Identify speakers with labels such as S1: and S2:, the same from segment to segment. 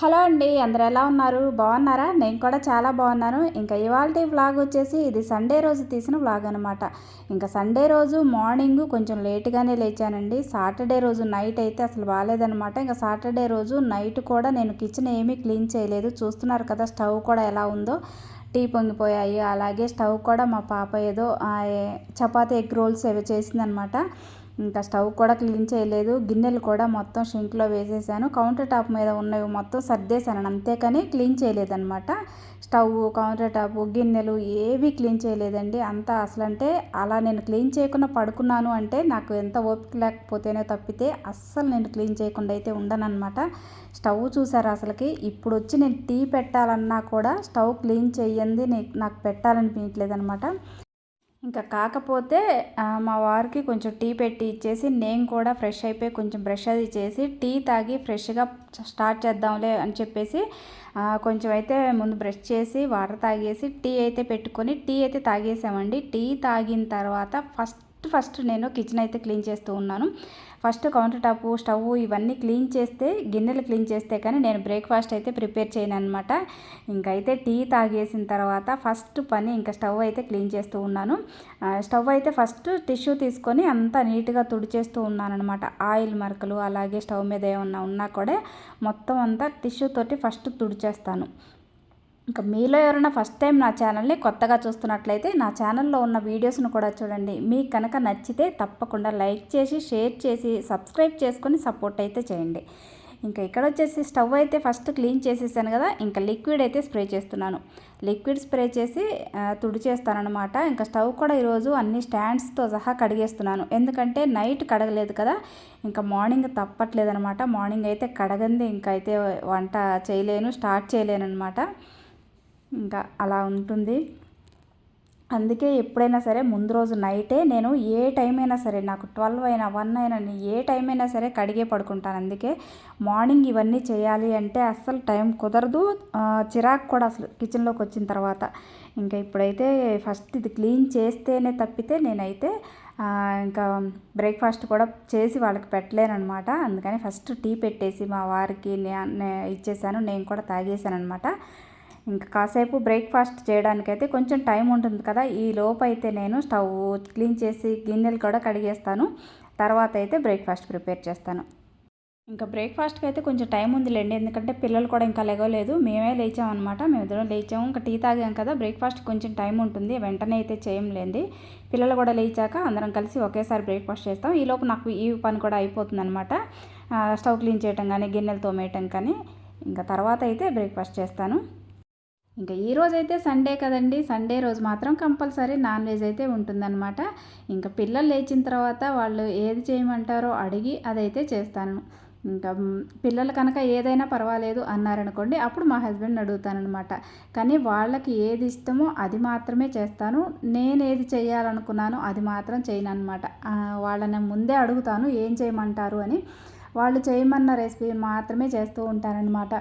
S1: Hello అండి అందరు ఎలా ఉన్నారు? బాగున్నారా? నేను కూడా చాలా బాగున్నాను. ఇంకా ఇవాళ వ్లాగ్ వచ్చేసి ఇది సండే రోజు తీసిన వ్లాగ్ అనమాట ఇంకా సండే రోజు మార్నింగ్ కొంచెం లేట్గానే లేచానండి. సాటర్డే రోజు నైట్ అయితే అసలు బాగాలేదనమాట ఇంకా సాటర్డే రోజు నైట్ కూడా నేను కిచెన్ ఏమీ క్లీన్ చేయలేదు. చూస్తున్నారు కదా స్టవ్ కూడా ఎలా ఉందో. టీ పొంగిపోయాయి. అలాగే స్టవ్ కూడా మా పాప ఏదో చపాతీ ఎగ్ రోల్స్ ఏవో చేసిందనమాట ఇంకా స్టవ్ కూడా క్లీన్ చేయలేదు. గిన్నెలు కూడా మొత్తం షింక్లో వేసేసాను. కౌంటర్ టాప్ మీద ఉన్నవి మొత్తం సర్దేశాను. అంతేకాని క్లీన్ చేయలేదనమాట స్టవ్ కౌంటర్ టాప్ గిన్నెలు ఏవి క్లీన్ చేయలేదండి. అంతా అసలు అంటే అలా నేను క్లీన్ చేయకుండా పడుకున్నాను అంటే నాకు ఎంత ఓపిక లేకపోతేనే తప్పితే అస్సలు నేను క్లీన్ చేయకుండా అయితే ఉండనమాట స్టవ్ చూసారు అసలుకి? ఇప్పుడు వచ్చి నేను టీ పెట్టాలన్నా కూడా స్టవ్ క్లీన్ చేయండి నాకు పెట్టాలనిపించలేదు అనమాట ఇంకా కాకపోతే మా వారికి కొంచెం టీ పెట్టి ఇచ్చేసి నేను కూడా ఫ్రెష్ అయిపోయి కొంచెం బ్రష్ అది చేసి టీ తాగి ఫ్రెష్గా స్టార్ట్ చేద్దాంలే అని చెప్పేసి కొంచెం అయితే ముందు బ్రష్ చేసి వాటర్ తాగేసి టీ అయితే పెట్టుకొని టీ అయితే తాగేసామండి. టీ తాగిన తర్వాత ఫస్ట్ ఫస్ట్ నేను కిచెన్ అయితే క్లీన్ చేస్తూ ఉన్నాను. ఫస్ట్ కౌంటర్ టాప్ స్టవ్ ఇవన్నీ క్లీన్ చేస్తే గిన్నెలు క్లీన్ చేస్తే కానీ నేను బ్రేక్ఫాస్ట్ అయితే ప్రిపేర్ చేయను అనమాట ఇంకైతే టీ తాగేసిన తర్వాత ఫస్ట్ పని ఇంకా స్టవ్ అయితే క్లీన్ చేస్తూ ఉన్నాను. స్టవ్ అయితే ఫస్ట్ టిష్యూ తీసుకొని అంతా నీట్గా తుడిచేస్తూ ఉన్నానమాట ఆయిల్ మరకలు అలాగే స్టవ్ మీద ఏమన్నా ఉన్నా కూడా మొత్తం అంతా టిష్యూ తోటి ఫస్ట్ తుడిచేస్తాను. ఇంకా మీలో ఎవరైనా ఫస్ట్ టైం నా ఛానల్ని కొత్తగా చూస్తున్నట్లయితే నా ఛానల్లో ఉన్న వీడియోస్ను కూడా చూడండి. మీకు కనుక నచ్చితే తప్పకుండా లైక్ చేసి షేర్ చేసి సబ్స్క్రైబ్ చేసుకొని సపోర్ట్ అయితే చేయండి. ఇంకా ఇక్కడ వచ్చేసి స్టవ్ అయితే ఫస్ట్ క్లీన్ చేసేసాను కదా ఇంకా లిక్విడ్ అయితే స్ప్రే చేస్తున్నాను. లిక్విడ్ స్ప్రే చేసి తుడిచేస్తానమాట ఇంకా స్టవ్ కూడా ఈరోజు అన్ని స్టాండ్స్తో సహా కడిగేస్తున్నాను. ఎందుకంటే నైట్ కడగలేదు కదా ఇంకా మార్నింగ్ తప్పట్లేదనమాట మార్నింగ్ అయితే కడగంది ఇంకా అయితే వంట చేయలేను స్టార్ట్ చేయలేను అనమాట ఇంకా అలా ఉంటుంది. అందుకే ఎప్పుడైనా సరే ముందు రోజు నైటే నేను ఏ టైం అయినా సరే నాకు ట్వెల్వ్ అయినా వన్ అయినా ఏ టైం అయినా సరే కడిగే పడుకుంటాను. అందుకే మార్నింగ్ ఇవన్నీ చేయాలి అంటే అస్సలు టైం కుదరదు. చిరాకు కూడా అసలు కిచెన్లోకి వచ్చిన తర్వాత. ఇంకా ఇప్పుడైతే ఫస్ట్ ఇది క్లీన్ చేస్తేనే తప్పితే నేనైతే ఇంకా బ్రేక్ఫాస్ట్ కూడా చేసి వాళ్ళకి పెట్టలేనమాట అందుకని ఫస్ట్ టీ పెట్టేసి మా వారికి ఇచ్చేసాను. నేను కూడా తాగేసాను అనమాట ఇంకా కాసేపు బ్రేక్ఫాస్ట్ చేయడానికైతే కొంచెం టైం ఉంటుంది కదా. ఈ లోపు అయితే నేను స్టవ్ క్లీన్ చేసి గిన్నెలు కూడా కడిగేస్తాను. తర్వాత అయితే బ్రేక్ఫాస్ట్ ప్రిపేర్ చేస్తాను. ఇంకా బ్రేక్ఫాస్ట్కి అయితే కొంచెం టైం ఉందిలేండి. ఎందుకంటే పిల్లలు కూడా ఇంకా లేగలేదు. మేమే లేచామన్నమాట. మేము ఇద్దరం లేచాము. ఇంకా టీ తాగాం కదా. బ్రేక్ఫాస్ట్ కొంచెం టైం ఉంటుంది. వెంటనే అయితే చేయంలేండి పిల్లలు కూడా లేచాక అందరం కలిసి ఒకేసారి బ్రేక్ఫాస్ట్ చేస్తాం. ఈలోపు నాకు ఈ పని కూడా అయిపోతుంది అనమాట స్టవ్ క్లీన్ చేయటం కానీ గిన్నెలు తోమేయటం కానీ. ఇంకా తర్వాత అయితే బ్రేక్ఫాస్ట్ చేస్తాను. ఇంకా ఈ రోజైతే అయితే సండే కదండి. సండే రోజు మాత్రం కంపల్సరీ నాన్ వెజ్ అయితే ఉంటుందన్నమాట. ఇంకా పిల్లలు లేచిన తర్వాత వాళ్ళు ఏది చేయమంటారో అడిగి అదైతే చేస్తాను. ఇంకా పిల్లలు కనుక ఏదైనా పర్వాలేదు అన్నారనుకోండి అప్పుడు మా హస్బెండ్ అడుగుతానమాట కానీ వాళ్ళకి ఏది ఇష్టమో అది మాత్రమే చేస్తాను. నేను ఏది చేయాలనుకున్నానో అది మాత్రం చేయను అనమాట వాళ్ళని ముందే అడుగుతాను ఏం చేయమంటారు అని. వాళ్ళు చేయమన్న రెసిపీ మాత్రమే చేస్తూ ఉంటానన్నమాట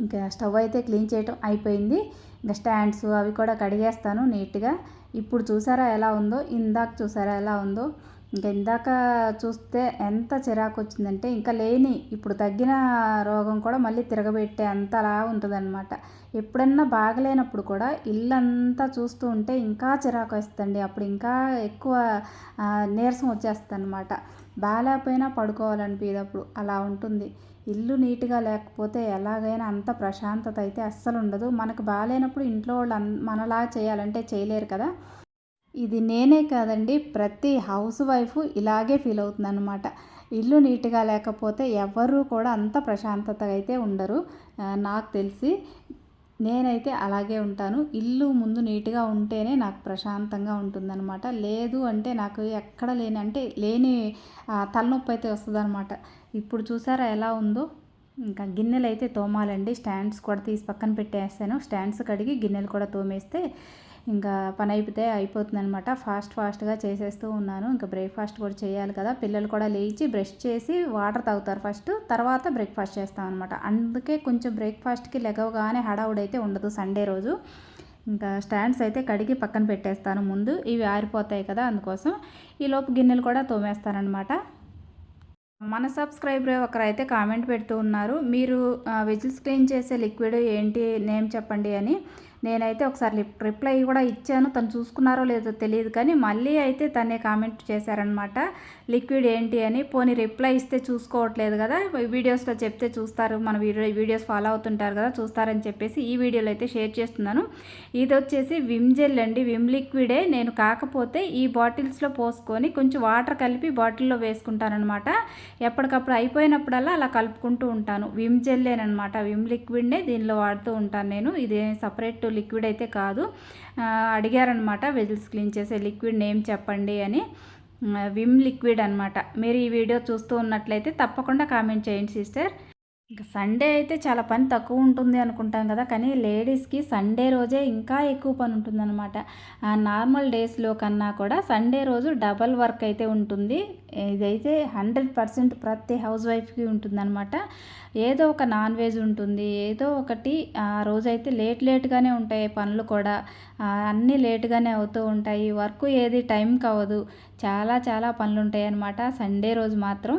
S1: ఇంకా స్టవ్ అయితే క్లీన్ చేయటం అయిపోయింది. ఇంకా స్టాండ్స్ అవి కూడా కడిగేస్తాను నీట్గా. ఇప్పుడు చూసారా ఎలా ఉందో? ఇందాక చూసారా ఎలా ఉందో? ఇంకా ఇందాక చూస్తే ఎంత చిరాకు వచ్చిందంటే ఇంకా లేని ఇప్పుడు తగ్గిన రోగం కూడా మళ్ళీ తిరగబెట్టే అంతలా ఉంటుందన్నమాట. ఎప్పుడన్నా బాగలేనప్పుడు కూడా ఇల్లంతా చూస్తూ ఉంటే ఇంకా చిరాకు వస్తుందండి. అప్పుడు ఇంకా ఎక్కువ నీరసం వచ్చేస్తుంది అనమాట బాగాలేకపోయినా పడుకోవాలనిపించదు అలా ఉంటుంది. ఇల్లు నీట్గా లేకపోతే ఎలాగైనా అంత ప్రశాంతత అయితే అస్సలు ఉండదు. మనకు బాగాలేనప్పుడు ఇంట్లో వాళ్ళు మనలా చేయాలంటే చేయలేరు కదా. ఇది నేనే కాదండి ప్రతి హౌస్ వైఫ్ ఇలాగే ఫీల్ అవుతుంది అనమాట ఇల్లు నీట్గా లేకపోతే ఎవరు కూడా అంత ప్రశాంతత అయితే ఉండరు. నాకు తెలిసి నేనైతే అలాగే ఉంటాను. ఇల్లు ముందు నీట్గా ఉంటేనే నాకు ప్రశాంతంగా ఉంటుందన్నమాట. లేదు అంటే నాకు ఎక్కడ లేని అంటే లేని తలనొప్పి అయితే వస్తుందన్నమాట. ఇప్పుడు చూసారా ఎలా ఉందో? ఇంకా గిన్నెలు అయితే తోమాలండి. స్టాండ్స్ కూడా తీసి పక్కన పెట్టేస్తాను స్టాండ్స్ కడిగి గిన్నెలు కూడా తోమేస్తే ఇంకా పని అయిపోతే అయిపోతుంది అనమాట ఫాస్ట్ ఫాస్ట్గా చేసేస్తూ ఉన్నాను. ఇంకా బ్రేక్ఫాస్ట్ కూడా చేయాలి కదా. పిల్లలు కూడా లేచి బ్రష్ చేసి వాటర్ తాగుతారు ఫస్ట్. తర్వాత బ్రేక్ఫాస్ట్ చేస్తాం అనమాట అందుకే కొంచెం బ్రేక్ఫాస్ట్కి లెగవగానే హడావుడైతే ఉండదు సండే రోజు. ఇంకా స్టాండ్స్ అయితే కడిగి పక్కన పెట్టేస్తాను ముందు. ఇవి ఆరిపోతాయి కదా అందుకోసం. ఈలోపు గిన్నెలు కూడా తోమేస్తానమాట మన సబ్స్క్రైబర్ ఒకరైతే కామెంట్ పెడుతూ ఉన్నారు మీరు వెజిల్స్ క్లీన్ చేసే లిక్విడ్ ఏంటి నేమ్ చెప్పండి అని. నేనైతే ఒకసారి రిప్లై కూడా ఇచ్చాను. తను చూసుకున్నారో లేదో తెలియదు కానీ మళ్ళీ అయితే తనే కామెంట్ చేశారనమాట లిక్విడ్ ఏంటి అని. పోనీ రిప్లై ఇస్తే చూసుకోవట్లేదు కదా. వీడియోస్లో చెప్తే చూస్తారు. మన వీడియో వీడియోస్ ఫాలో అవుతుంటారు కదా చూస్తారని చెప్పేసి ఈ వీడియోలో అయితే షేర్ చేస్తున్నాను. ఇది వచ్చేసి విమ్ జెల్ అండి. విమ్ లిక్విడే. నేను కాకపోతే ఈ బాటిల్స్లో పోసుకొని కొంచెం వాటర్ కలిపి బాటిల్లో వేసుకుంటానమాట ఎప్పటికప్పుడు అయిపోయినప్పుడల్లా అలా కలుపుకుంటూ ఉంటాను. విమ్ జెల్లేనమాట విమ్ లిక్విడ్నే దీనిలో వాడుతూ ఉంటాను నేను. ఇది సపరేట్ లిక్విడ్ అయితే కాదు. అడిగారనమాట వెజిల్స్ క్లీన్ చేసే లిక్విడ్ నేమ్ చెప్పండి అని. విమ్ లిక్విడ్ అనమాట మీరు ఈ వీడియో చూస్తూ ఉన్నట్లయితే తప్పకుండా కామెంట్ చేయండి సిస్టర్. ఇంకా సండే అయితే చాలా పని తక్కువ ఉంటుంది అనుకుంటాం కదా కానీ లేడీస్కి సండే రోజే ఇంకా ఎక్కువ పని ఉంటుందన్నమాట. నార్మల్ డేస్లో కన్నా కూడా సండే రోజు డబల్ వర్క్ అయితే ఉంటుంది. ఇదైతే హండ్రెడ్ పర్సెంట్ ప్రతి హౌస్ వైఫ్కి ఉంటుందన్నమాట. ఏదో ఒక నాన్ వెజ్ ఉంటుంది ఏదో ఒకటి ఆ రోజైతే లేట్ లేట్గానే ఉంటాయి పనులు కూడా. అన్నీ లేట్గానే అవుతూ ఉంటాయి. వర్క్ ఏది టైంకి అవ్వదు చాలా చాలా పనులు ఉంటాయి అన్నమాట సండే రోజు మాత్రం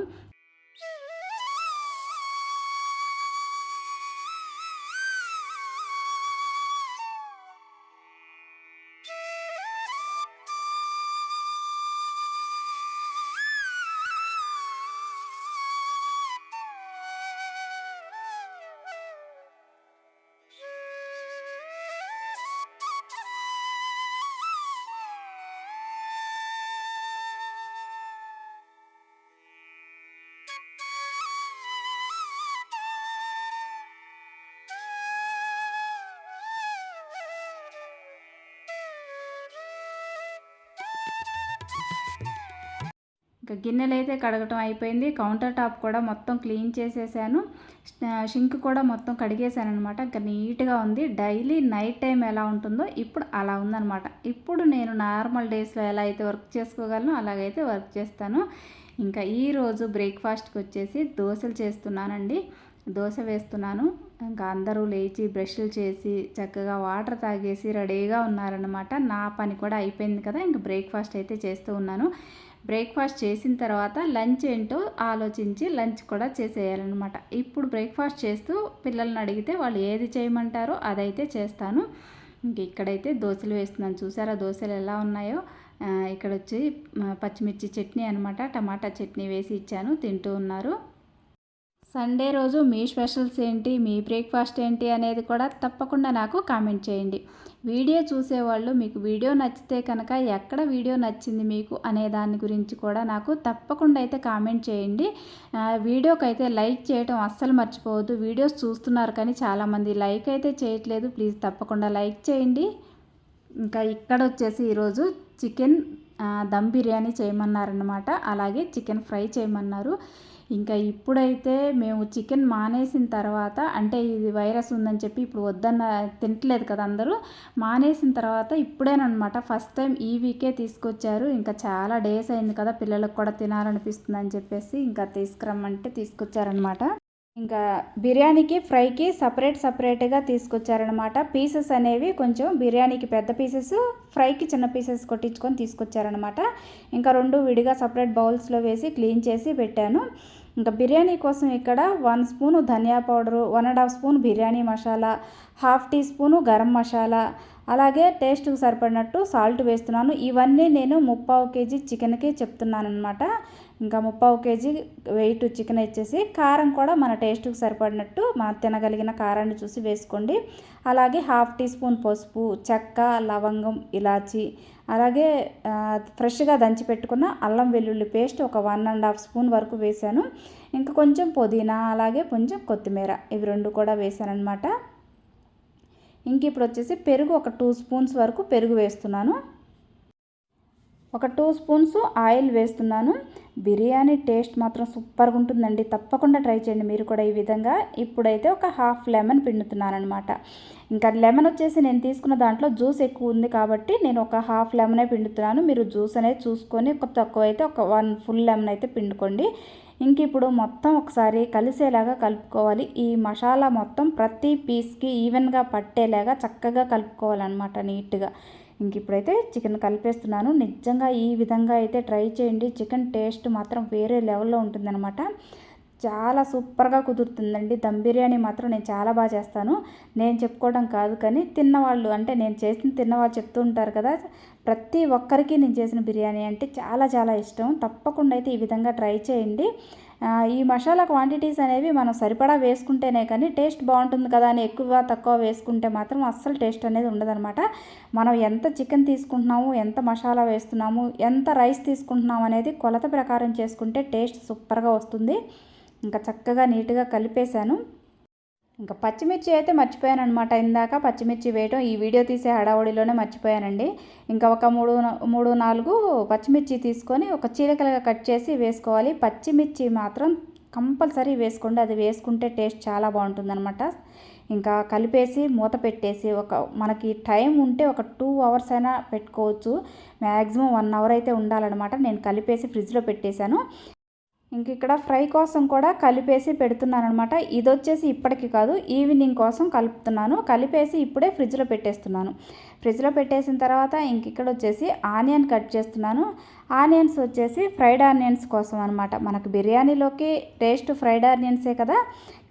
S1: గిన్నెలు అయితే కడగటం అయిపోయింది. కౌంటర్ టాప్ కూడా మొత్తం క్లీన్ చేసేసాను. షింక్ కూడా మొత్తం కడిగేసాను అనమాట ఇంకా నీట్గా ఉంది. డైలీ నైట్ టైం ఎలా ఉంటుందో ఇప్పుడు అలా ఉందనమాట ఇప్పుడు నేను నార్మల్ డేస్లో ఎలా అయితే వర్క్ చేసుకోగలను అలాగైతే వర్క్ చేస్తాను. ఇంకా ఈరోజు బ్రేక్ఫాస్ట్కి వచ్చేసి దోశలు చేస్తున్నానండి. దోశ వేస్తున్నాను. ఇంకా అందరూ లేచి బ్రష్లు చేసి చక్కగా వాటర్ తాగేసి రెడీగా ఉన్నారనమాట నా పని కూడా అయిపోయింది కదా. ఇంకా బ్రేక్ఫాస్ట్ అయితే చేస్తూ ఉన్నాను. బ్రేక్ఫాస్ట్ చేసిన తర్వాత లంచ్ ఏంటో ఆలోచించి లంచ్ కూడా చేసేయాలన్నమాట. ఇప్పుడు బ్రేక్ఫాస్ట్ చేస్తూ పిల్లల్ని అడిగితే వాళ్ళు ఏది చేయమంటారో అదైతే చేస్తాను. ఇంక ఇక్కడైతే దోశలు వేస్తున్నాను. చూసారా దోశలు ఎలా ఉన్నాయో? ఇక్కడ వచ్చి పచ్చిమిర్చి చట్నీ అనమాట టమాటా చట్నీ వేసి ఇచ్చాను. తింటూ ఉన్నారు. సండే రోజు మీ స్పెషల్స్ ఏంటి మీ బ్రేక్ఫాస్ట్ ఏంటి అనేది కూడా తప్పకుండా నాకు కామెంట్ చేయండి. వీడియో చూసేవాళ్ళు మీకు వీడియో నచ్చితే కనుక ఎక్కడ వీడియో నచ్చింది మీకు అనే దాని గురించి కూడా నాకు తప్పకుండా అయితే కామెంట్ చేయండి. వీడియోకి అయితే లైక్ చేయడం అస్సలు మర్చిపోవద్దు. వీడియోస్ చూస్తున్నారు కానీ చాలామంది లైక్ అయితే చేయట్లేదు. ప్లీజ్ తప్పకుండా లైక్ చేయండి. ఇంకా ఇక్కడ వచ్చేసి ఈరోజు చికెన్ దమ్ బిర్యానీ చేయమన్నారనమాట అలాగే చికెన్ ఫ్రై చేయమన్నారు. ఇంకా ఇప్పుడైతే మేము చికెన్ మానేసిన తర్వాత అంటే ఇది వైరస్ ఉందని చెప్పి ఇప్పుడు వద్దన్న తినట్లేదు కదా అందరూ మానేసిన తర్వాత ఇప్పుడేనమాట ఫస్ట్ టైం ఈ వీకే తీసుకొచ్చారు. ఇంకా చాలా డేస్ అయింది కదా పిల్లలకు కూడా తినాలనిపిస్తుంది అని చెప్పేసి ఇంకా తీసుకురమ్మంటే తీసుకొచ్చారనమాట ఇంకా బిర్యానీకి ఫ్రైకి సపరేట్ సపరేట్గా తీసుకొచ్చారనమాట పీసెస్ అనేవి కొంచెం బిర్యానీకి పెద్ద పీసెస్ ఫ్రైకి చిన్న పీసెస్ కొట్టించుకొని తీసుకొచ్చారనమాట ఇంకా రెండు విడిగా సపరేట్ బౌల్స్లో వేసి క్లీన్ చేసి పెట్టాను. ఇంకా బిర్యానీ కోసం ఇక్కడ one spoon dhaniya powder one and half spoon biryani masala half teaspoon garam masala. అలాగే టేస్ట్కి సరిపడినట్టు సాల్ట్ వేస్తున్నాను. ఇవన్నీ నేను ముప్పావు కేజీ చికెన్కి చెప్తున్నాను అనమాట ఇంకా ముప్పావు కేజీ వెయిట్ చికెన్ ఇచ్చేసి కారం కూడా మన టేస్ట్కి సరిపడినట్టు మనం తినగలిగిన కారాన్ని చూసి వేసుకోండి. అలాగే హాఫ్ టీ స్పూన్ పసుపు చెక్క లవంగం ఇలాచి అలాగే ఫ్రెష్గా దంచి పెట్టుకున్న అల్లం వెల్లుల్లి పేస్ట్ ఒక వన్ అండ్ హాఫ్ స్పూన్ వరకు వేసాను ఇంకా కొంచెం పుదీనా అలాగే కొంచెం కొత్తిమీర ఇవి రెండు కూడా వేసాను అనమాట ఇంక ఇప్పుడు వచ్చేసి పెరుగు ఒక టూ స్పూన్స్ వరకు పెరుగు వేస్తున్నాను. ఒక టూ స్పూన్స్ ఆయిల్ వేస్తున్నాను. బిర్యానీ టేస్ట్ మాత్రం సూపర్గా ఉంటుందండి తప్పకుండా ట్రై చేయండి మీరు కూడా ఈ విధంగా. ఇప్పుడైతే ఒక హాఫ్ లెమన్ పిండుతున్నాను అనమాట ఇంకా లెమన్ వచ్చేసి నేను తీసుకున్న దాంట్లో జ్యూస్ ఎక్కువ ఉంది కాబట్టి నేను ఒక హాఫ్ లెమనే పిండుతున్నాను. మీరు జ్యూస్ అనేది చూసుకొని ఒక తక్కువ అయితే ఒక వన్ ఫుల్ లెమన్ అయితే పిండుకోండి. ఇంక ఇప్పుడు మొత్తం ఒకసారి కలిసేలాగా కలుపుకోవాలి. ఈ మసాలా మొత్తం ప్రతి పీస్కి ఈవెన్గా పట్టేలాగా చక్కగా కలుపుకోవాలన్నమాట నీట్గా. ఇంక ఇప్పుడైతే చికెన్ కలిపేస్తున్నాను. నిజంగా ఈ విధంగా అయితే ట్రై చేయండి. చికెన్ టేస్ట్ మాత్రం వేరే లెవెల్లో ఉంటుందన్నమాట. చాలా సూపర్గా కుదురుతుందండి. దమ్ బిర్యానీ మాత్రం నేను చాలా బాగా చేస్తాను. నేను చెప్పుకోవడం కాదు కానీ తిన్నవాళ్ళు అంటే నేను చేసిన తిన్నవాళ్ళు చెప్తూ ఉంటారు కదా ప్రతి ఒక్కరికి నేను చేసిన బిర్యానీ అంటే చాలా చాలా ఇష్టం. తప్పకుండా అయితే ఈ విధంగా ట్రై చేయండి. ఈ మసాలా క్వాంటిటీస్ అనేవి మనం సరిపడా వేసుకుంటేనే కానీ టేస్ట్ బాగుంటుంది కదా అని ఎక్కువ తక్కువ వేసుకుంటే మాత్రం అస్సలు టేస్ట్ అనేది ఉండదనమాట మనం ఎంత చికెన్ తీసుకుంటున్నాము ఎంత మసాలా వేస్తున్నాము ఎంత రైస్ తీసుకుంటున్నాము అనేది కొలత ప్రకారం చేసుకుంటే టేస్ట్ సూపర్గా వస్తుంది. ఇంకా చక్కగా నీట్గా కలిపేశాను. ఇంకా పచ్చిమిర్చి అయితే మర్చిపోయాను అనమాట ఇందాక పచ్చిమిర్చి వేయటం ఈ వీడియో తీసే హడావుడిలోనే మర్చిపోయానండి. ఇంకా ఒక మూడు మూడు నాలుగు పచ్చిమిర్చి తీసుకొని ఒక చీలకలుగా కట్ చేసి వేసుకోవాలి. పచ్చిమిర్చి మాత్రం కంపల్సరీ వేసుకోండి. అది వేసుకుంటే టేస్ట్ చాలా బాగుంటుందన్నమాట. ఇంకా కలిపేసి మూత పెట్టేసి ఒక మనకి టైం ఉంటే ఒక టూ అవర్స్ అయినా పెట్టుకోవచ్చు. మ్యాక్సిమం వన్ అవర్ అయితే ఉండాలన్నమాట. నేను కలిపేసి ఫ్రిడ్జ్లో పెట్టేశాను. ఇంక ఇక్కడ ఫ్రై కోసం కూడా కలిపేసి పెడుతున్నాను అనమాట ఇది వచ్చేసి ఇప్పటికి కాదు ఈవినింగ్ కోసం కలుపుతున్నాను. కలిపేసి ఇప్పుడే ఫ్రిడ్జ్లో పెట్టేస్తున్నాను. ఫ్రిడ్జ్లో పెట్టేసిన తర్వాత ఇంక ఇక్కడ వచ్చేసి ఆనియన్ కట్ చేస్తున్నాను. ఆనియన్స్ వచ్చేసి ఫ్రైడ్ ఆనియన్స్ కోసం అనమాట మనకు బిర్యానీలోకి టేస్ట్ ఫ్రైడ్ ఆనియన్సే కదా.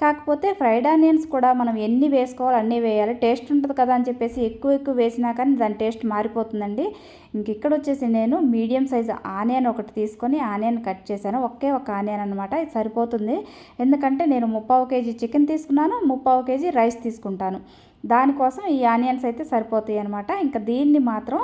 S1: కాకపోతే ఫ్రైడ్ ఆనియన్స్ కూడా మనం ఎన్ని వేసుకోవాలి అన్నీ వేయాలి. టేస్ట్ ఉంటుంది కదా అని చెప్పేసి ఎక్కువ ఎక్కువ వేసినా కానీ దాని టేస్ట్ మారిపోతుందండి. ఇంక ఇక్కడ వచ్చేసి నేను మీడియం సైజు ఆనియన్ ఒకటి తీసుకొని ఆనియన్ కట్ చేశాను. ఒకే ఒక ఆనియన్ అనమాట ఇది సరిపోతుంది. ఎందుకంటే నేను ముప్పావు కేజీ చికెన్ తీసుకున్నాను ముప్పావు కేజీ రైస్ తీసుకుంటాను. దానికోసం ఈ ఆనియన్స్ అయితే సరిపోతాయి అనమాట ఇంకా దీన్ని మాత్రం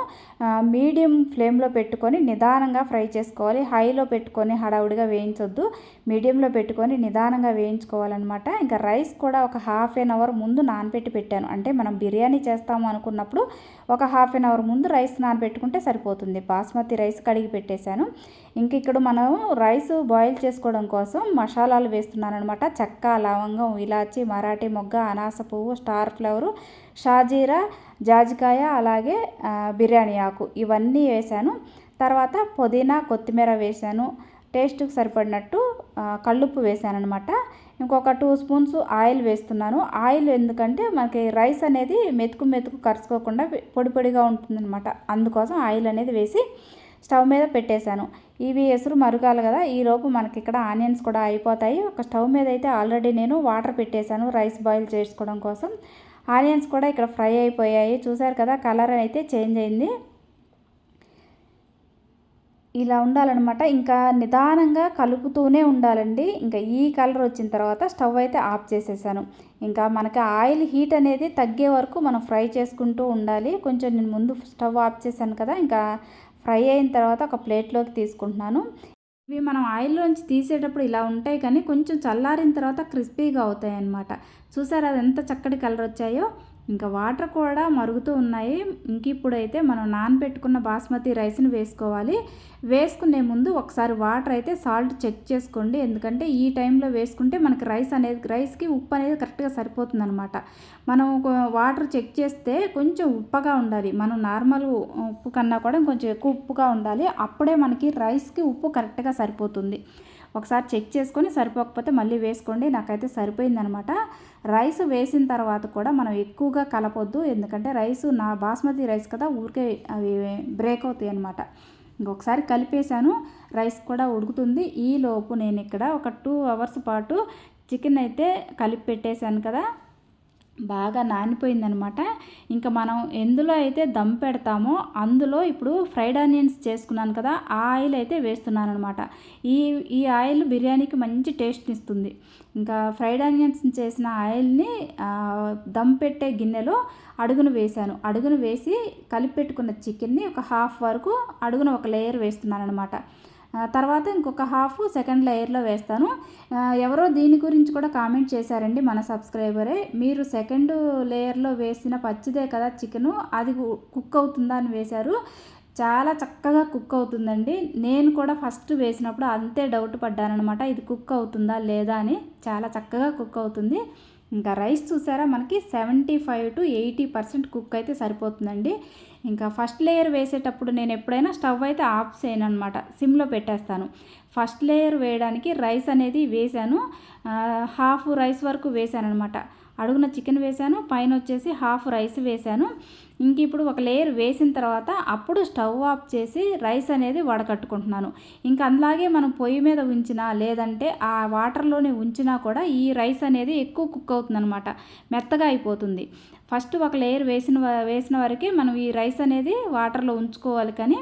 S1: మీడియం ఫ్లేమ్లో పెట్టుకొని నిదానంగా ఫ్రై చేసుకోవాలి. హైలో పెట్టుకొని హడావుడిగా వేయించొద్దు. మీడియంలో పెట్టుకొని నిదానంగా వేయించుకోవాలన్నమాట. ఇంకా రైస్ కూడా ఒక హాఫ్ ఎన్ అవర్ ముందు నానబెట్టి పెట్టాను. అంటే మనం బిర్యానీ చేస్తాము అనుకున్నప్పుడు ఒక హాఫ్ ఎన్ అవర్ ముందు రైస్ నానబెట్టుకుంటే సరిపోతుంది. బాస్మతి రైస్ కడిగి పెట్టేశాను. ఇంక ఇక్కడ మనం రైస్ బాయిల్ చేసుకోవడం కోసం మసాలాలు వేస్తున్నాను అనమాట చెక్క లవంగం ఇలాచి మరాఠీ మొగ్గ అనాస పువ్వు స్టార్ ఫ్లవరు షాజీరా జాజికాయ అలాగే బిర్యానీ ఆకు ఇవన్నీ వేశాను. తర్వాత పుదీనా కొత్తిమీర వేశాను. టేస్ట్కి సరిపడినట్టు కళ్ళుప్పు వేసాను అనమాట ఇంకొక టూ స్పూన్స్ ఆయిల్ వేస్తున్నాను. ఆయిల్ ఎందుకంటే మనకి రైస్ అనేది మెతుకు మెతుకు కరుచుకోకుండా పొడి పొడిగా ఉంటుందన్నమాట. అందుకోసం ఆయిల్ అనేది వేసి స్టవ్ మీద పెట్టేశాను. ఇవి ఎసురు మరుగాలి కదా ఈలోపు మనకి ఇక్కడ ఆనియన్స్ కూడా అయిపోతాయి. ఒక స్టవ్ మీద అయితే ఆల్రెడీ నేను వాటర్ పెట్టేశాను రైస్ బాయిల్ చేసుకోవడం కోసం. ఆనియన్స్ కూడా ఇక్కడ ఫ్రై అయిపోయాయి. చూసారు కదా కలర్ అయితే చేంజ్ అయింది. ఇలా ఉండాలన్నమాట. ఇంకా నిదానంగా కలుపుతూనే ఉండాలండి. ఇంకా ఈ కలర్ వచ్చిన తర్వాత స్టవ్ అయితే ఆఫ్ చేసేసాను. ఇంకా మనకి ఆయిల్ హీట్ అనేది తగ్గే వరకు మనం ఫ్రై చేసుకుంటూ ఉండాలి. కొంచెం నేను ముందు స్టవ్ ఆఫ్ చేశాను కదా ఇంకా ఫ్రై అయిన తర్వాత ఒక ప్లేట్లోకి తీసుకుంటున్నాను. ఇవి మనం ఆయిల్లోంచి తీసేటప్పుడు ఇలా ఉంటాయి కానీ కొంచెం చల్లారిన తర్వాత క్రిస్పీగా అవుతాయి అన్నమాట చూసారా అది ఎంత చక్కటి కలర్ వచ్చాయో? ఇంకా వాటర్ కూడా మరుగుతూ ఉన్నాయి. ఇంక ఇప్పుడైతే మనం నానబెట్టుకున్న బాస్మతి రైస్ని వేసుకోవాలి. వేసుకునే ముందు ఒకసారి వాటర్ అయితే సాల్ట్ చెక్ చేసుకోండి. ఎందుకంటే ఈ టైంలో వేసుకుంటే మనకి రైస్ అనేది రైస్కి ఉప్పు అనేది కరెక్ట్గా సరిపోతుందనమాట మనం వాటర్ చెక్ చేస్తే కొంచెం ఉప్పగా ఉండాలి. మనం నార్మల్ ఉప్పు కన్నా కూడా కొంచెం ఎక్కువ ఉప్పుగా ఉండాలి. అప్పుడే మనకి రైస్కి ఉప్పు కరెక్ట్గా సరిపోతుంది. ఒకసారి చెక్ చేసుకొని సరిపోకపోతే మళ్ళీ వేసుకోండి. నాకైతే సరిపోయిందనమాట. రైస్ వేసిన తర్వాత కూడా మనం ఎక్కువగా కలపొద్దు. ఎందుకంటే రైస్ నా బాస్మతి రైస్ కదా ఊరికే అవి బ్రేక్ అవుతాయి అనమాట ఇంకొకసారి కలిపేశాను. రైస్ కూడా ఉడుకుతుంది. ఈలోపు నేను ఇక్కడ ఒక టూ అవర్స్ పాటు చికెన్ అయితే కలిపి పెట్టేశాను కదా. బాగా నానిపోయిందనమాట. ఇంకా మనం ఎందులో అయితే దమ్ పెడతామో అందులో ఇప్పుడు ఫ్రైడ్ ఆనియన్స్ చేసుకున్నాను కదా ఆ ఆయిల్ అయితే వేస్తున్నాను అనమాట ఈ ఈ ఆయిల్ బిర్యానీకి మంచి టేస్ట్ ఇస్తుంది. ఇంకా ఫ్రైడ్ ఆనియన్స్ చేసిన ఆయిల్ని దమ్ పెట్టే గిన్నెలో అడుగును వేశాను. అడుగును వేసి కలిపి పెట్టుకున్న చికెన్ని ఒక హాఫ్ వరకు అడుగున ఒక లేయర్ వేస్తున్నాను అనమాట తర్వాత ఇంకొక హాఫ్ సెకండ్ లేయర్లో వేస్తాను. ఎవరో దీని గురించి కూడా కామెంట్ చేశారండి మన సబ్స్క్రైబరే. మీరు సెకండ్ లేయర్లో వేసిన పచ్చిదే కదా చికెను అది కుక్ అవుతుందా అని వేశారు. చాలా చక్కగా కుక్ అవుతుందండి. నేను కూడా ఫస్ట్ వేసినప్పుడు అంతే డౌట్ పడ్డానమాట ఇది కుక్ అవుతుందా లేదా అని. చాలా చక్కగా కుక్ అవుతుంది. ఇంకా రైస్ చూసారా? మనకి seventy five to eighty percent cook అయితే సరిపోతుందండి. ఇంకా ఫస్ట్ లేయర్ వేసేటప్పుడు నేను ఎప్పుడైనా స్టవ్ అయితే ఆఫ్ చేయను అనమాట సిమ్లో పెట్టేస్తాను. ఫస్ట్ లేయర్ వేయడానికి రైస్ అనేది వేసాను హాఫ్ రైస్ వరకు వేసాను అనమాట అడుగున చికెన్ వేశాను పైన వచ్చేసి హాఫ్ రైస్ వేసాను ఇంక ఇప్పుడు ఒక లేయర్ వేసిన తర్వాత అప్పుడు స్టవ్ ఆఫ్ చేసి రైస్ అనేది వడకట్టుకుంటున్నాను. ఇంకా అలాగే మనం పొయ్యి మీద ఉంచినా లేదంటే ఆ వాటర్లోనే ఉంచినా కూడా ఈ రైస్ అనేది ఎక్కువ కుక్ అవుతుంది అనమాట మెత్తగా అయిపోతుంది. ఫస్ట్ ఒక లేయర్ వేసిన వేసిన వరకే మనం ఈ రైస్ అనేది వాటర్లో ఉంచుకోవాలి కానీ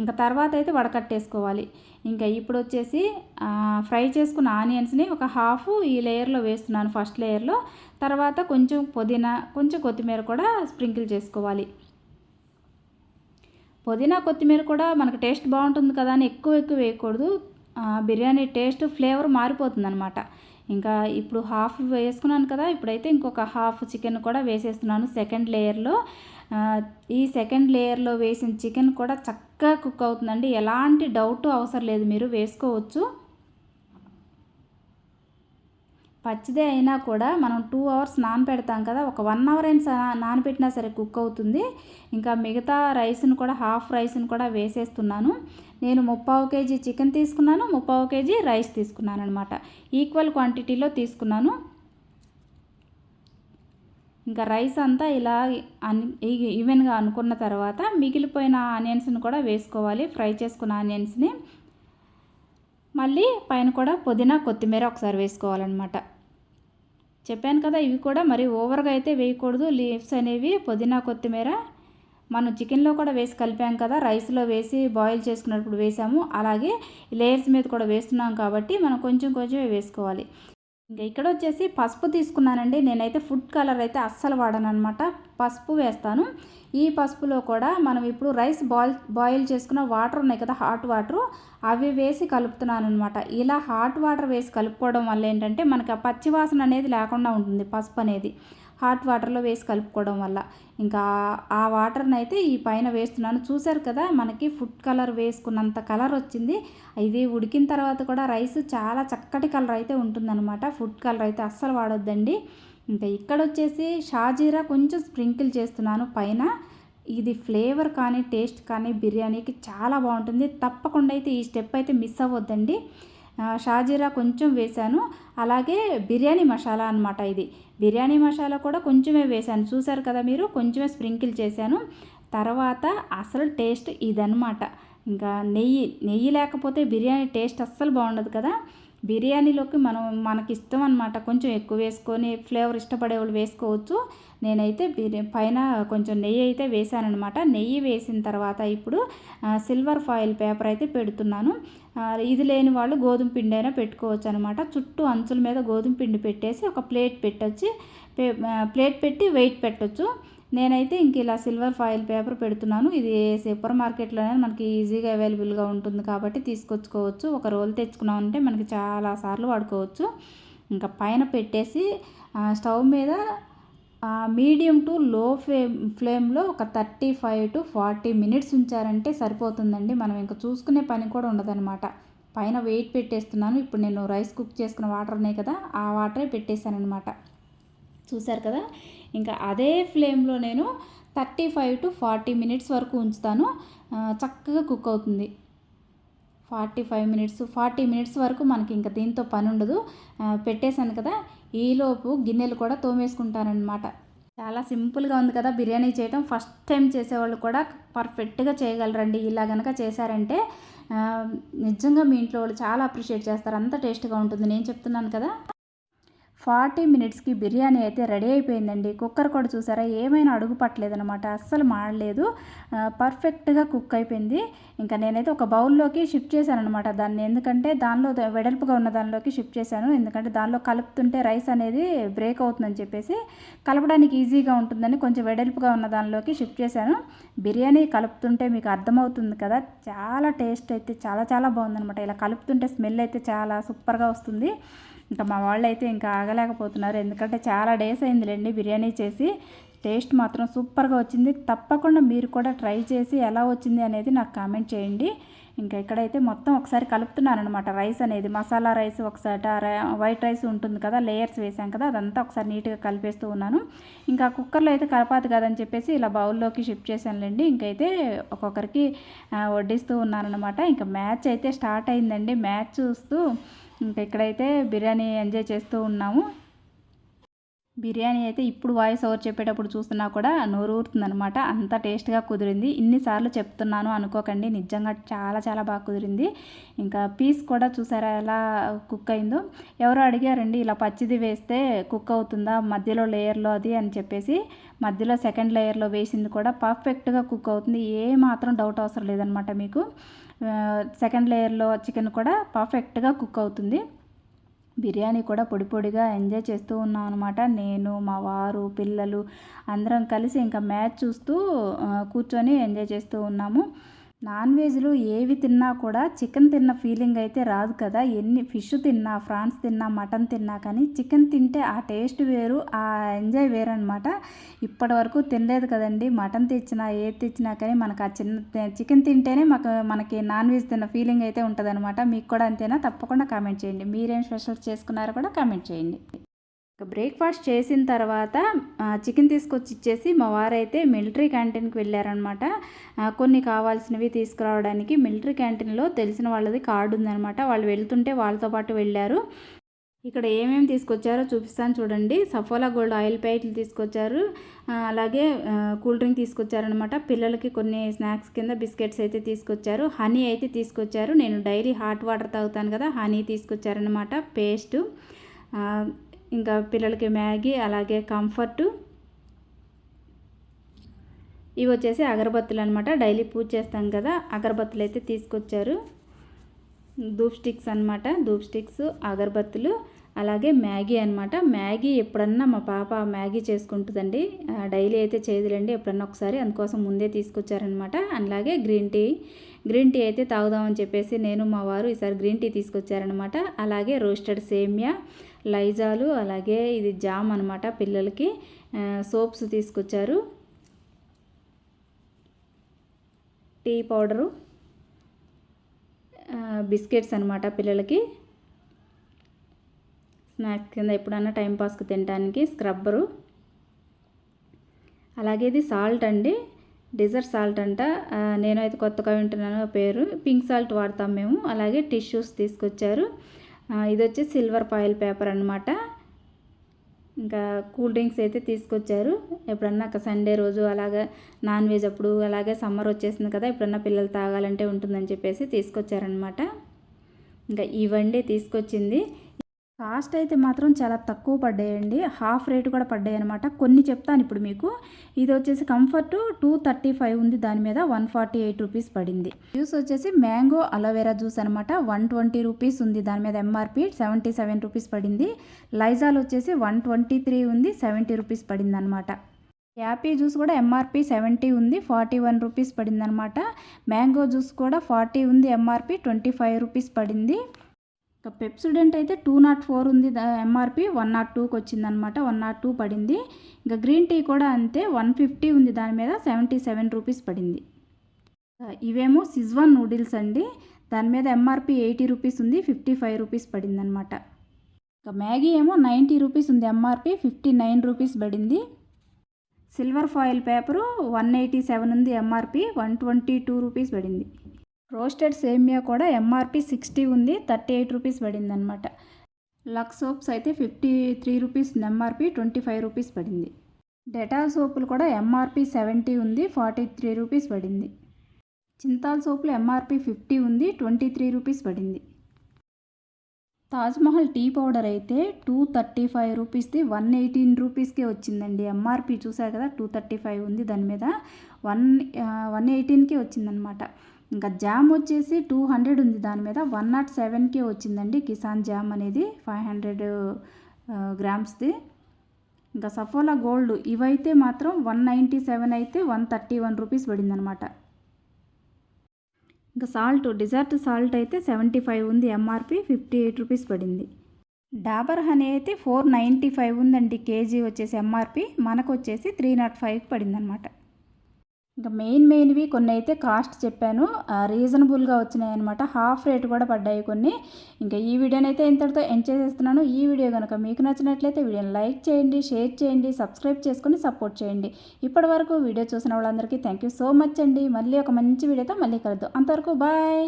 S1: ఇంకా తర్వాత అయితే వడకట్టేసుకోవాలి. ఇంకా ఇప్పుడు వచ్చేసి ఫ్రై చేసుకున్న ఆనియన్స్ని ఒక హాఫ్ ఈ లేయర్లో వేస్తున్నాను ఫస్ట్ లేయర్లో తర్వాత కొంచెం పుదీనా కొంచెం కొత్తిమీర కూడా స్ప్రింకిల్ చేసుకోవాలి. పుదీనా కొత్తిమీర కూడా మనకు టేస్ట్ బాగుంటుంది కదా అని ఎక్కువ ఎక్కువ వేయకూడదు. బిర్యానీ టేస్ట్ ఫ్లేవర్ మారిపోతుంది అనమాట ఇంకా ఇప్పుడు హాఫ్ వేసుకున్నాను కదా ఇప్పుడైతే ఇంకొక హాఫ్ చికెన్ కూడా వేసేస్తున్నాను సెకండ్ లేయర్లో. ఈ సెకండ్ లేయర్లో వేసిన చికెన్ కూడా చక్కగా కుక్ అవుతుందండి. ఎలాంటి డౌట్ అవసరం లేదు మీరు వేసుకోవచ్చు. పచ్చిదే అయినా కూడా మనం టూ అవర్స్ నానపెడతాం కదా ఒక వన్ అవర్ అయినా నానపెట్టినా సరే కుక్ అవుతుంది. ఇంకా మిగతా రైస్ని కూడా హాఫ్ రైస్ని కూడా వేసేస్తున్నాను. నేను ముప్పావు కేజీ చికెన్ తీసుకున్నాను ముప్పావు కేజీ రైస్ తీసుకున్నాను అనమాట ఈక్వల్ క్వాంటిటీలో తీసుకున్నాను. ఇంకా రైస్ అంతా ఇలా ఈవెన్గా అనుకున్న తర్వాత మిగిలిపోయిన ఆనియన్స్ని కూడా వేసుకోవాలి ఫ్రై చేసుకున్న ఆనియన్స్ని. మళ్ళీ పైన కూడా పుదీనా కొత్తిమీర ఒకసారి వేసుకోవాలన్నమాట. చెప్పాను కదా ఇవి కూడా మరి ఓవర్గా అయితే వేయకూడదు. లీవ్స్ అనేవి పుదీనా కొత్తిమీర మనం చికెన్లో కూడా వేసి కలిపాం కదా రైస్లో వేసి బాయిల్ చేసుకున్నప్పుడు వేసాము. అలాగే లేయర్స్ మీద కూడా వేస్తున్నాం కాబట్టి మనం కొంచెం కొంచెమే వేసుకోవాలి. ఇంకా ఇక్కడ వచ్చేసి పసుపు తీసుకున్నానండి. నేనైతే ఫుడ్ కలర్ అయితే అస్సలు వాడను అనమాట పసుపు వేస్తాను. ఈ పసుపులో కూడా మనం ఇప్పుడు రైస్ బాయిల్ బాయిల్ చేసుకున్న వాటర్ ఉన్నాయి కదా హాట్ వాటర్ అవి వేసి కలుపుతున్నాను అనమాట ఇలా హాట్ వాటర్ వేసి కలుపుకోవడం వల్ల ఏంటంటే మనకి ఆ పచ్చివాసన అనేది లేకుండా ఉంటుంది పసుపు అనేది. హాట్ వాటర్లో వేసి కలుపుకోవడం వల్ల. ఇంకా ఆ వాటర్ని అయితే ఈ పైన వేస్తున్నాను. చూశారు కదా మనకి ఫుడ్ కలర్ వేసుకున్నంత కలర్ వచ్చింది. ఇది ఉడికిన తర్వాత కూడా రైస్ చాలా చక్కటి కలర్ అయితే ఉంటుందన్నమాట. ఫుడ్ కలర్ అయితే అస్సలు వాడొద్దండి. ఇంకా ఇక్కడ వచ్చేసి షాజీరా కొంచెం స్ప్రింకిల్ చేస్తున్నాను పైన. ఇది ఫ్లేవర్ కానీ టేస్ట్ కానీ బిర్యానీకి చాలా బాగుంటుంది. తప్పకుండా అయితే ఈ స్టెప్ అయితే మిస్ అవ్వద్దండి. షాజీరా కొంచెం వేశాను. అలాగే బిర్యానీ మసాలా అనమాట ఇది. బిర్యానీ మసాలా కూడా కొంచెమే వేశాను. చూసారు కదా మీరు? కొంచెమే స్ప్రింకిల్ చేశాను. తర్వాత అసలు టేస్ట్ ఇదనమాట ఇంకా నెయ్యి నెయ్యి లేకపోతే బిర్యానీ టేస్ట్ అస్సలు బాగుండదు కదా? బిర్యానీలోకి మనం మనకి ఇష్టం అనమాట కొంచెం ఎక్కువ వేసుకొని ఫ్లేవర్ ఇష్టపడే వాళ్ళు వేసుకోవచ్చు. నేనైతే పైన కొంచెం నెయ్యి అయితే వేసానమాట నెయ్యి వేసిన తర్వాత ఇప్పుడు సిల్వర్ ఫాయిల్ పేపర్ అయితే పెడుతున్నాను. ఇది లేని వాళ్ళు గోధుమ పిండి అయినా పెట్టుకోవచ్చు అనమాట చుట్టూ అంచుల మీద గోధుమ పిండి పెట్టేసి ఒక ప్లేట్ పెట్టొచ్చి. ప్లేట్ పెట్టి వెయిట్ పెట్టచ్చు. నేనైతే ఇంక ఇలా సిల్వర్ ఫాయిల్ పేపర్ పెడుతున్నాను. ఇది సూపర్ మార్కెట్లోనే మనకి ఈజీగా అవైలబుల్గా ఉంటుంది కాబట్టి తీసుకొచ్చుకోవచ్చు. ఒక రోల్ తెచ్చుకున్నామంటే మనకి చాలా సార్లు వాడుకోవచ్చు. ఇంకా పైన పెట్టేసి స్టవ్ మీద మీడియం టు లో ఫ్లేమ్ ఫ్లేమ్లో ఒక thirty five to forty minutes ఉంచారంటే సరిపోతుందండి. మనం ఇంకా చూసుకునే పని కూడా ఉండదన్నమాట. పైన వెయిట్ పెట్టేస్తున్నాను. ఇప్పుడు నేను రైస్ కుక్ చేసుకున్న వాటర్ ఉన్నాయి కదా ఆ వాటరే పెట్టేశానమాట చూశారు చూసారు కదా? ఇంకా అదే ఫ్లేమ్లో నేను thirty five to forty minutes వరకు ఉంచుతాను. చక్కగా కుక్ అవుతుంది. Forty five minutes forty minutes వరకు మనకి ఇంకా దీంతో పని ఉండదు. పెట్టేశాను కదా? ఈలోపు గిన్నెలు కూడా తోమేసుకుంటానమాట చాలా సింపుల్గా ఉంది కదా బిర్యానీ చేయటం. ఫస్ట్ టైం చేసేవాళ్ళు కూడా పర్ఫెక్ట్గా చేయగలరండి. ఇలా కనుక చేశారంటే నిజంగా మీ ఇంట్లో వాళ్ళు చాలా అప్రిషియేట్ చేస్తారు. అంత టేస్ట్గా ఉంటుంది. నేను చెప్తున్నాను కదా. ఫార్టీ మినిట్స్కి బిర్యానీ అయితే రెడీ అయిపోయిందండి. కుక్కర్ కూడా చూసారా? ఏమైనా అడుగు పట్టలేదనమాట అస్సలు మాడలేదు. పర్ఫెక్ట్గా కుక్ అయిపోయింది. ఇంకా నేనైతే ఒక బౌల్లోకి షిఫ్ట్ చేశాను అనమాట దాన్ని. ఎందుకంటే దానిలో వెడల్పుగా ఉన్న దానిలోకి షిఫ్ట్ చేశాను. ఎందుకంటే దానిలో కలుపుతుంటే రైస్ అనేది బ్రేక్ అవుతుందని చెప్పేసి కలపడానికి ఈజీగా ఉంటుందని కొంచెం వెడల్పుగా ఉన్న దానిలోకి షిఫ్ట్ చేశాను. బిర్యానీ కలుపుతుంటే మీకు అర్థమవుతుంది కదా? చాలా టేస్ట్ అయితే చాలా చాలా బాగుందనమాట ఇలా కలుపుతుంటే స్మెల్ అయితే చాలా సూపర్గా వస్తుంది. ఇంకా మా వాళ్ళు అయితే ఇంకా ఆగలేకపోతున్నారు. ఎందుకంటే చాలా డేస్ అయిందిలేండి బిర్యానీ చేసి. టేస్ట్ మాత్రం సూపర్గా వచ్చింది. తప్పకుండా మీరు కూడా ట్రై చేసి ఎలా వచ్చింది అనేది నాకు కామెంట్ చేయండి. ఇంకా ఇక్కడైతే మొత్తం ఒకసారి కలుపుతున్నాను అనమాట రైస్ అనేది. మసాలా రైస్ ఒకసారి వైట్ రైస్ ఉంటుంది కదా లేయర్స్ వేసాం కదా అదంతా ఒకసారి నీట్గా కలిపేస్తూ ఉన్నాను. ఇంకా కుక్కర్లో అయితే కలపాదు కదని చెప్పేసి ఇలా బౌల్లోకి షిఫ్ట్ చేశానులేండి. ఇంకైతే ఒక్కొక్కరికి వడ్డిస్తూ ఉన్నానమాట ఇంకా మ్యాచ్ అయితే స్టార్ట్ అయిందండి. మ్యాచ్ చూస్తూ ఇంకా ఇక్కడైతే బిర్యానీ ఎంజాయ్ చేస్తూ ఉన్నాము. బిర్యానీ అయితే ఇప్పుడు వాయిస్ ఓవర్ చెప్పేటప్పుడు చూస్తున్నా కూడా నోరు ఊరుతుందనమాట అంత టేస్ట్గా కుదిరింది. ఇన్నిసార్లు చెప్తున్నాను అనుకోకండి. నిజంగా చాలా చాలా బాగా కుదిరింది. ఇంకా పీస్ కూడా చూసారా ఎలా కుక్ అయిందో? ఎవరో అడిగారండి ఇలా పచ్చిది వేస్తే కుక్ అవుతుందా? మధ్యలో లేయర్లో అది అని చెప్పేసి. మధ్యలో సెకండ్ లేయర్లో వేసింది కూడా పర్ఫెక్ట్గా కుక్ అవుతుంది. ఏ మాత్రం డౌట్ అవసరం లేదనమాట మీకు. సెకండ్ లేయర్లో చికెన్ కూడా పర్ఫెక్ట్గా కుక్ అవుతుంది. బిర్యానీ కూడా పొడి పొడిగా ఎంజాయ్ చేస్తూ ఉన్నాం అనమాట నేను మా వారు పిల్లలు అందరం కలిసి ఇంకా మ్యాచ్ చూస్తూ కూర్చొని ఎంజాయ్ చేస్తూ ఉన్నాము. నాన్ వెజ్లో ఏవి తిన్నా కూడా చికెన్ తిన్న ఫీలింగ్ అయితే రాదు కదా. ఎన్ని ఫిష్ తిన్నా ఫ్రాన్స్ తిన్నా మటన్ తిన్నా కానీ చికెన్ తింటే ఆ టేస్ట్ వేరు ఆ ఎంజాయ్ వేరనమాట అనమాట ఇప్పటి వరకు తినలేదు కదండి. మటన్ తెచ్చినా ఏది తెచ్చినా కానీ మనకు ఆ చిన్న చికెన్ తింటేనే మాకు మనకి నాన్ వెజ్ తిన్న ఫీలింగ్ అయితే ఉంటుంది మీకు కూడా అంతేనా? తప్పకుండా కామెంట్ చేయండి. మీరేం స్పెషల్ చేసుకున్నారో కూడా కామెంట్ చేయండి. ఇక బ్రేక్ఫాస్ట్ చేసిన తర్వాత చికెన్ తీసుకొచ్చి ఇచ్చేసి మా వారైతే మిలిటరీ క్యాంటీన్కి వెళ్ళారనమాట కొన్ని కావాల్సినవి తీసుకురావడానికి మిలిటరీ క్యాంటీన్లో తెలిసిన వాళ్ళది కార్డు ఉందనమాట వాళ్ళు వెళ్తుంటే వాళ్ళతో పాటు వెళ్ళారు. ఇక్కడ ఏమేమి తీసుకొచ్చారో చూపిస్తాను చూడండి. సఫోలా గోల్డ్ ఆయిల్ ప్యాకెట్లు తీసుకొచ్చారు. అలాగే కూల్ డ్రింక్ తీసుకొచ్చారనమాట పిల్లలకి కొన్ని స్నాక్స్ కింద బిస్కెట్స్ అయితే తీసుకొచ్చారు. హనీ అయితే తీసుకొచ్చారు. నేను డైలీ హాట్ వాటర్ తాగుతాను కదా హనీ తీసుకొచ్చారనమాట పేస్టు. ఇంకా పిల్లలకి మ్యాగీ అలాగే కంఫర్టు. ఇవి వచ్చేసి అగరబత్తులు అనమాట డైలీ పూజ చేస్తాం కదా అగరబత్తులు అయితే తీసుకొచ్చారు. ధూప్ స్టిక్స్ అనమాట ధూప్ స్టిక్స్ అగరబత్తులు అలాగే మ్యాగీ అనమాట మ్యాగీ ఎప్పుడన్నా మా పాప మ్యాగీ చేసుకుంటుందండి. డైలీ అయితే చేయదులేండి. ఎప్పుడన్నా ఒకసారి అందుకోసం ముందే తీసుకొచ్చారనమాట అలాగే గ్రీన్ టీ. గ్రీన్ టీ అయితే తాగుదామని చెప్పేసి నేను మా వారు ఈసారి గ్రీన్ టీ తీసుకొచ్చారనమాట అలాగే రోస్టెడ్ సేమియా లైజాలు అలాగే ఇది జామ్ అనమాట పిల్లలకి. సోప్స్ తీసుకొచ్చారు. Tea powder. బిస్కెట్స్ అనమాట పిల్లలకి. స్నాక్స్ కింద ఎప్పుడన్నా టైంపాస్కి తినడానికి స్క్రబ్బరు. అలాగే ఇది సాల్ట్ అండి. డిజర్ట్ సాల్ట్ అంట. నేనైతే కొత్తగా వింటున్నాను పేరు. పింక్ సాల్ట్ వాడతాం మేము. అలాగే టిష్యూస్ తీసుకొచ్చారు. ఇది వచ్చి సిల్వర్ పాయిల్ పేపర్ అనమాట ఇంకా కూల్ డ్రింక్స్ అయితే తీసుకొచ్చారు. ఎప్పుడన్నా ఒక సండే రోజు అలాగే నాన్ వెజ్ అప్పుడు అలాగే సమ్మర్ వచ్చేసింది కదా ఎప్పుడన్నా పిల్లలు తాగాలంటే ఉంటుందని చెప్పేసి తీసుకొచ్చారనమాట ఇంకా ఇవండి తీసుకొచ్చింది. కాస్ట్ అయితే మాత్రం చాలా తక్కువ పడ్డాయండి. హాఫ్ రేట్ కూడా పడ్డాయి అనమాట కొన్ని చెప్తాను ఇప్పుడు మీకు. ఇది వచ్చేసి కంఫర్ట్ టూ థర్టీ ఫైవ్ ఉంది. దాని మీద వన్ ఫార్టీ ఎయిట్ రూపీస్ పడింది. జ్యూస్ వచ్చేసి మ్యాంగో అలోవెరా జ్యూస్ అనమాట వన్ ట్వంటీ రూపీస్ ఉంది. దాని మీద ఎంఆర్పి సెవెంటీ సెవెన్ రూపీస్ పడింది. లైజాల్ వచ్చేసి వన్ ట్వంటీ త్రీ ఉంది. సెవెంటీ రూపీస్ పడింది అనమాట యాపీ జ్యూస్ కూడా ఎంఆర్పి సెవెంటీ ఉంది. ఫార్టీ వన్ రూపీస్ పడింది అనమాట మ్యాంగో జ్యూస్ కూడా ఫార్టీ ఉంది. ఎంఆర్పి ట్వంటీ ఫైవ్ రూపీస్ పడింది. పెప్సుడెంట్ అయితే టూ నాట్ ఫోర్ ఉంది ఎంఆర్పి వన్ నాట్ టూకి వచ్చిందనమాట వన్ నాట్ టూ పడింది. ఇంకా గ్రీన్ టీ కూడా అంతే వన్ ఫిఫ్టీ ఉంది దాని మీద సెవెంటీ సెవెన్ రూపీస్ పడింది. ఇవేమో సిజ్వాన్ నూడిల్స్ అండి. దాని మీద ఎంఆర్పి ఎయిటీ రూపీస్ ఉంది ఫిఫ్టీ ఫైవ్ రూపీస్ పడింది అనమాట ఇంకా మ్యాగీ ఏమో నైంటీ రూపీస్ ఉంది ఎంఆర్పి ఫిఫ్టీ నైన్ రూపీస్ పడింది. Silver foil paper one eighty seven ఉంది MRP one twenty two rupees పడింది. రోస్టెడ్ సేమియా కూడా ఎంఆర్పి సిక్స్టీ ఉంది థర్టీ ఎయిట్ రూపీస్ పడిందనమాట లక్ లక్స్ సోప్స్ అయితే fifty three rupees MRP twenty five rupees పడింది. Dettol సోపులు కూడా ఎంఆర్పి సెవెంటీ ఉంది ఫార్టీ త్రీ రూపీస్ పడింది. చింతాల్ సోపులు ఎంఆర్పి ఫిఫ్టీ ఉంది ట్వంటీ త్రీ రూపీస్ పడింది. తాజ్మహల్ టీ పౌడర్ అయితే టూ థర్టీ ఫైవ్ రూపీస్ది వన్ ఎయిటీన్ రూపీస్కే వచ్చిందండి. ఎంఆర్పి చూసారు కదా టూ థర్టీ ఫైవ్ ఉంది దాని మీద. వన్ వన్ ఎయిటీన్కే వచ్చిందనమాట ఇంకా జామ్ వచ్చేసి టూ హండ్రెడ్ ఉంది. దాని మీద వన్ నాట్ సెవెన్కే వచ్చిందండి కిసాన్ జామ్ అనేది ఫైవ్ హండ్రెడ్ గ్రామ్స్ది. ఇంకా సఫోలా గోల్డ్ ఇవైతే మాత్రం వన్ నైంటీ సెవెన్ అయితే వన్ థర్టీ వన్ రూపీస్ పడిందనమాట ఇంకా సాల్ట్ డిజర్ట్ సాల్ట్ అయితే సెవెంటీ ఫైవ్ ఉంది. ఎంఆర్పి ఫిఫ్టీ ఎయిట్ రూపీస్ పడింది. డాబర్ హనీ అయితే ఫోర్ నైంటీ ఫైవ్ ఉందండి. కేజీ వచ్చేసి ఎంఆర్పి మనకు వచ్చేసి త్రీ నాట్ ఫైవ్ పడింది అనమాట ఇంకా మెయిన్ మెయిన్వి కొన్ని అయితే కాస్ట్ చెప్పాను. రీజనబుల్గా వచ్చినాయి అనమాట హాఫ్ రేట్ కూడా పడ్డాయి కొన్ని. ఇంకా ఈ వీడియోని అయితే ఇంతటితో ఎండ్ చేసేస్తున్నాను. ఈ వీడియో కనుక మీకు నచ్చినట్లయితే వీడియోని లైక్ చేయండి షేర్ చేయండి సబ్స్క్రైబ్ చేసుకొని సపోర్ట్ చేయండి. ఇప్పటి వరకు వీడియో చూసిన వాళ్ళందరికీ థ్యాంక్ యూ సో మచ్ అండి. మళ్ళీ ఒక మంచి వీడియోతో మళ్ళీ కలుద్దాం. అంతవరకు బాయ్